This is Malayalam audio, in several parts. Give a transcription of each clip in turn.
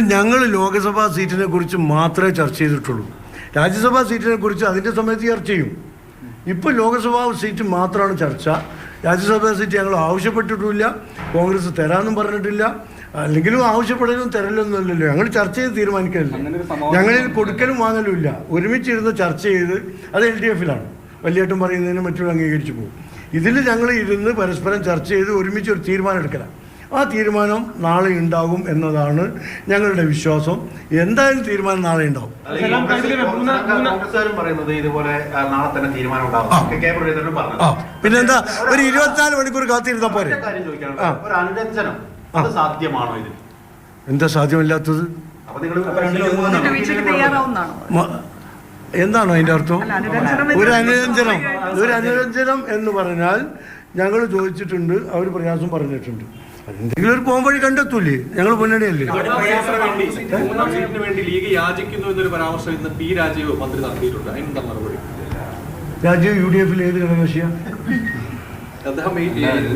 ഞങ്ങൾ ലോക്സഭാ സീറ്റിനെ കുറിച്ച് മാത്രമേ ചർച്ച ചെയ്തിട്ടുള്ളൂ. രാജ്യസഭാ സീറ്റിനെ കുറിച്ച് അതിന്റെ സമയത്ത് ചർച്ച ചെയ്യും. ഇപ്പോൾ ലോക്സഭാ സീറ്റ് മാത്രമാണ് ചർച്ച. രാജ്യസഭാ സീറ്റ് ഞങ്ങൾ ആവശ്യപ്പെട്ടിട്ടുമില്ല. കോൺഗ്രസ് തരാമെന്നും പറഞ്ഞിട്ടില്ല. അല്ലെങ്കിലും ആവശ്യപ്പെടലും തരലൊന്നുമല്ലല്ലോ. ഞങ്ങൾ ചർച്ച ചെയ്ത് തീരുമാനിക്കലില്ല ഞങ്ങളിൽ കൊടുക്കലും വാങ്ങലും ഇല്ല. ഒരുമിച്ചിരുന്ന് ചർച്ച ചെയ്ത് അത് എൽ ഡി എഫിലാണ്. വലിയേട്ടും പറയുന്നതിന് മറ്റുള്ള അംഗീകരിച്ചു പോകും. ഇതിൽ ഞങ്ങൾ ഇരുന്ന് പരസ്പരം ചർച്ച ചെയ്ത് ഒരുമിച്ച് ഒരു തീരുമാനം എടുക്കണം ആ തീരുമാനം നാളെ ഉണ്ടാകും എന്നതാണ് ഞങ്ങളുടെ വിശ്വാസം. എന്തായാലും തീരുമാനം നാളെ ഉണ്ടാവും പിന്നെന്താ? ഒരു ഇരുപത്തിനാല് മണിക്കൂർ കാത്തിരുന്നാൽ പോരെ? കാര്യം ചോദിക്കാനുണ്ട്. ഒരു അനുരഞ്ജനം. അത് സാധ്യമാണോ ഇത് എന്താ സാധ്യമല്ലാത്തത്? എന്താണോ അതിന്റെ അർത്ഥം? ഒരു അനുരഞ്ജനം. ഒരു അനുരഞ്ജനം എന്ന് പറഞ്ഞാൽ ഞങ്ങൾ ചോദിച്ചിട്ടുണ്ട് അവർ പ്രയാസം പറഞ്ഞിട്ടുണ്ട്. എന്തെങ്കിലും ഒരു പോംവഴി കണ്ടെത്തൂലേ? ഞങ്ങൾ മുന്നണിയല്ലേ? മൂന്നാം സീറ്റിന് വേണ്ടി ലീഗ് യാചിക്കുന്നു എന്നൊരു പരാമർശം ഇന്ന് പി രാജീവ് മന്ത്രി നടത്തിയിട്ടുണ്ട്. അതിനെന്താ മറുപടി? രാജ്യം യു ഡി എഫിൽ ഏത് ഘടകകക്ഷിയാ? അദ്ദേഹം ഈ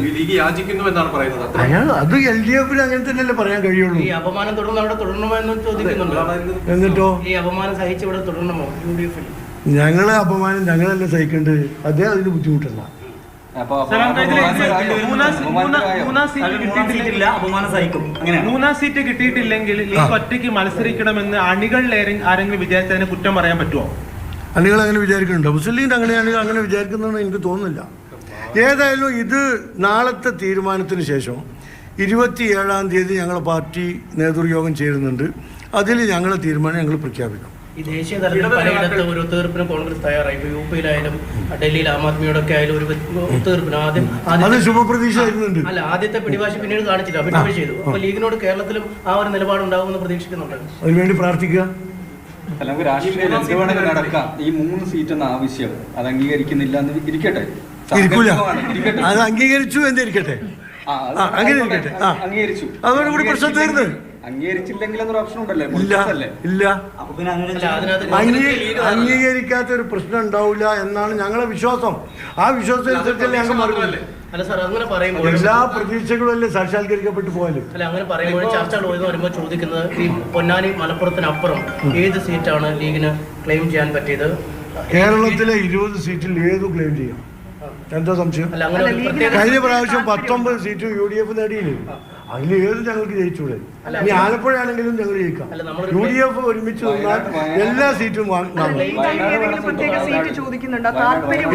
ഈ ലീഗ് യാചിക്കുന്നു എന്നാണ് പറയുന്നത്. അത്ര. അയാൾ അത് എൽ ഡി എഫിൽ അങ്ങനെ തന്നെയല്ലേ പറയാൻ കഴിയുള്ളൂ. ഈ അപമാനം തുടർന്ന് അവിടെ തുടരണമോ എന്ന് ചോദിക്കുന്നുണ്ട്. എന്നിട്ടോ? ഈ അപമാനം സഹിച്ച് ഇവിടെ തുടരണമോ യു ഡി എഫിൽ ഞങ്ങളെ അപമാനം ഞങ്ങളല്ലേ സഹിക്കേണ്ടത്? അതേ അതിന് ബുദ്ധിമുട്ടല്ല. മൂന്നാം മൂന്നാം- സീറ്റ് കിട്ടിയിട്ടില്ലെങ്കിൽ ലീഗ് ഒറ്റയ്ക്ക് മത്സരിക്കണമെന്ന് അണികളിൽ ആരെ- ആരെങ്കിലും വിചാരിച്ചതിനെ കുറ്റം പറയാൻ പറ്റുമോ? അണികൾ അങ്ങനെ വിചാരിക്കുന്നുണ്ടോ. മുസ്ലിം ലീഗ് അണികൾ അങ്ങനെ വിചാരിക്കുന്നതെന്ന് എനിക്ക് തോന്നുന്നില്ല. ഏതായാലും ഇത് നാളത്തെ തീരുമാനത്തിന് ശേഷം ഇരുപത്തിയേഴാം തീയതി ഞങ്ങളെ പാർട്ടി നേതൃയോഗം ചേരുന്നുണ്ട്. അതിൽ ഞങ്ങളുടെ തീരുമാനം ഞങ്ങൾ പ്രഖ്യാപിക്കും. ഈ ദേശീയ തലത്തിൽ പലയിടത്തും ഒരു ഒത്തുതീർപ്പിന് കോൺഗ്രസ് തയ്യാറായി. ഇപ്പൊ യു പിയിലായാലും ഡൽഹിയിൽ ആം ആദ്മിയുടെ ഒക്കെ ആയാലും ഒരു ഒത്തുതീർപ്പിന് ആദ്യം അല്ല ആദ്യത്തെ പിടിവാശി പിന്നീട് കാണിച്ചില്ല. പിടിവാശി ചെയ്തു. അപ്പൊ ലീഗിനോട് കേരളത്തിലും ആ ഒരു നിലപാടുണ്ടാവുമെന്ന് പ്രതീക്ഷിക്കുന്നുണ്ട്. അതിനുവേണ്ടി പ്രാർത്ഥിക്കുക. അല്ലെങ്കിൽ രാഷ്ട്രീയ എന്ത് വേണമെങ്കിലും നടക്കാം. ഈ മൂന്ന് സീറ്റ് എന്ന ആവശ്യം അത് അംഗീകരിക്കുന്നില്ല എന്ന് ഇരിക്കട്ടെ. ഇരിക്കൂല. അത് അംഗീകരിച്ചു എന്നിരിക്കട്ടെ. അങ്ങനെ ഇരിക്കട്ടെ. അംഗീകരിച്ചു. അതോടുകൂടി പ്രശ്നം തീർന്ന്. അംഗീകരിച്ചില്ലെങ്കിൽ എന്നൊരു ഓപ്ഷൻ ഉണ്ടല്ലേ? ഇല്ല ഇല്ല. അപ്പൊ പിന്നെ അംഗീകരിക്കാത്ത ഒരു പ്രശ്നം ഉണ്ടാവില്ല എന്നാണ് ഞങ്ങളെ വിശ്വാസം. ആ വിശ്വാസത്തിനനുസരിച്ചല്ലേ ഞങ്ങൾ മറുപടി. അല്ല സാർ അങ്ങനെ പറയുമ്പോൾ എല്ലാ പ്രതീക്ഷകളും അല്ലേ സാക്ഷാത്കരിക്കപ്പെട്ടു പോയാലും അല്ല അങ്ങനെ പറയുമ്പോൾ ചർച്ചകൾ ഉയർന്നു വരുമ്പോൾ ചോദിക്കുന്നത് ഈ പൊന്നാനി മലപ്പുറത്തിനപ്പുറം ഏത് സീറ്റാണ് ലീഗിന് ക്ലെയിം ചെയ്യാൻ പറ്റിയത്? കേരളത്തിലെ ഇരുപത് സീറ്റിൽ ഏത് ക്ലെയിം ചെയ്യാം? എന്താ സംശയം? കഴിഞ്ഞ പ്രാവശ്യം പത്തൊമ്പത് സീറ്റ് യു ഡി എഫ് നേടിയില്ലേ? അതിൽ ഏത് ഞങ്ങൾക്ക് ജയിച്ചൂടെ? ഇനി ആലപ്പുഴ ആണെങ്കിലും ഞങ്ങൾ ജയിക്കാം. യു ഡി എഫ് ഒരുമിച്ച് നിന്നാൽ എല്ലാ സീറ്റും സീറ്റ്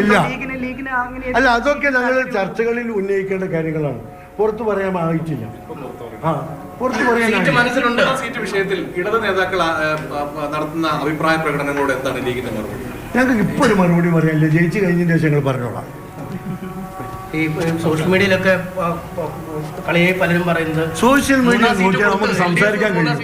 ഇല്ല. ലീഗിന്? ലീഗിന് അങ്ങനെ അല്ല അതൊക്കെ ഞങ്ങൾ ചർച്ചകളിൽ ഉന്നയിക്കേണ്ട കാര്യങ്ങളാണ്. പുറത്തു പറയാൻ ആയിട്ടില്ല ആ പുറത്തു സീറ്റ് പറയാൻ മനസ്സിലുണ്ട് സീറ്റ് വിഷയത്തിൽ ഇടത് നേതാക്കൾ നടത്തുന്ന അഭിപ്രായ പ്രകടനങ്ങളോട് എന്താണ് ലീഗിന്റെ മറുപടി? ഞങ്ങൾക്ക് ഇപ്പോൾ ഒരു മറുപടി പറയാനില്ല. ജയിച്ചു കഴിഞ്ഞതിന് ശേഷം ഞങ്ങൾ പറഞ്ഞോളാം. ഈ സോഷ്യൽ മീഡിയയിലൊക്കെ ആ, പലരും പറയുന്നത്. സോഷ്യൽ മീഡിയ നോക്കിയാൽ നമുക്ക് സംസാരിക്കാൻ കഴിയും.